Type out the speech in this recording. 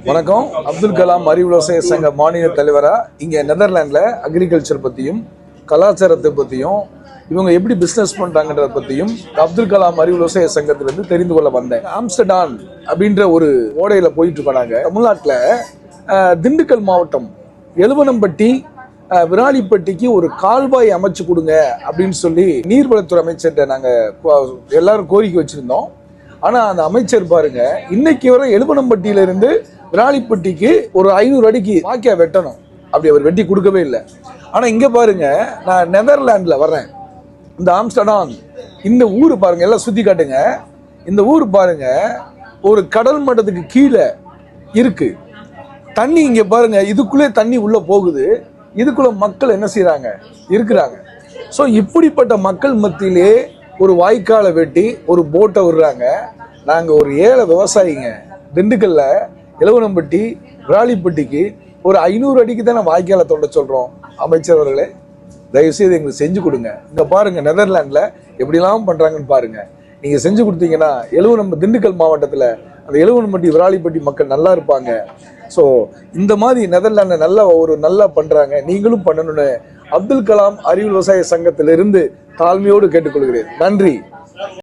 வணக்கம். அப்துல் கலாம் அறிவு விவசாய சங்க மாநில தலைவரா இங்க நெதர்லாண்ட்ல அக்ரிகல்ச்சர் பத்தியும் கலாச்சாரத்தை பத்தியும் இவங்க எப்படி பிசினஸ் பண்றாங்கன்றத பத்தியும் அப்துல் கலாம் அறிவு விவசாய சங்கத்திலிருந்து தெரிந்து கொள்ள வந்தேன். ஆம்ஸ்டர்டான் அப்படின்ற ஒரு ஓடையில போயிட்டு இருக்கோம் தமிழ்நாட்டில் திண்டுக்கல் மாவட்டம் எழுவனம்பட்டி விராலிப்பட்டிக்கு ஒரு கால்வாய் அமைச்சு கொடுங்க அப்படின்னு சொல்லி நீர்வளத்துறை அமைச்சர்கிட்ட நாங்கள் கோ- எல்லாரும் கோரிக்கை வச்சுருந்தோம். ஆனால் அந்த அமைச்சர் பாருங்க இன்னைக்கு வரை எழுபனம்பட்டியிலிருந்து விராலிப்பட்டிக்கு ஒரு ஐநூறு அடிக்கு வாக்கியா வெட்டணும். அப்படி அவர் வெட்டி கொடுக்கவே இல்லை. ஆனா இங்க பாருங்க நான் நெதர்லாண்ட்ல வர்றேன். இந்த ஆம்ஸ்டர்டாம் இந்த ஊர் பாருங்க எல்லாம் சுத்தி காட்டுங்க. இந்த ஊர் பாருங்க ஒரு கடல் மட்டத்துக்கு கீழே இருக்கு. தண்ணி இங்க பாருங்க இதுக்குள்ளே தண்ணி உள்ள போகுது. இதுக்குள்ள மக்கள் என்ன செய்கிறாங்க இருக்கிறாங்க. ஸோ இப்படிப்பட்ட மக்கள் மத்தியிலே ஒரு வாய்க்காலை வெட்டி ஒரு போட்டை விடுறாங்க. நாங்கள் ஒரு ஏழை விவசாயிங்க. திண்டுக்கல்ல இளவனம்பட்டி விராலிப்பட்டிக்கு ஒரு ஐநூறு அடிக்கு தானே வாய்க்காலை தொண்ட சொல்கிறோம் அமைச்சர் அவர்களே. தயவுசெய்து எங்களுக்கு செஞ்சு கொடுங்க. இங்கே பாருங்கள் நெதர்லாண்டில் எப்படிலாம் பண்ணுறாங்கன்னு பாருங்கள் நீங்கள் செஞ்சு கொடுத்தீங்கன்னா எழுவனம் திண்டுக்கல் மாவட்டத்தில் அந்த எழுவனம்பட்டி விராலிப்பட்டி மக்கள் நல்லா இருப்பாங்க. ஸோ இந்த மாதிரி நெதர்லாண்டை நல்லா ஒரு நல்லா பண்ணுறாங்க நீங்களும் பண்ணணும்னு அப்துல் கலாம் அறிவு விவசாய சங்கத்திலிருந்து தாழ்மையோடு கேட்டுக்கொள்கிறேன். நன்றி.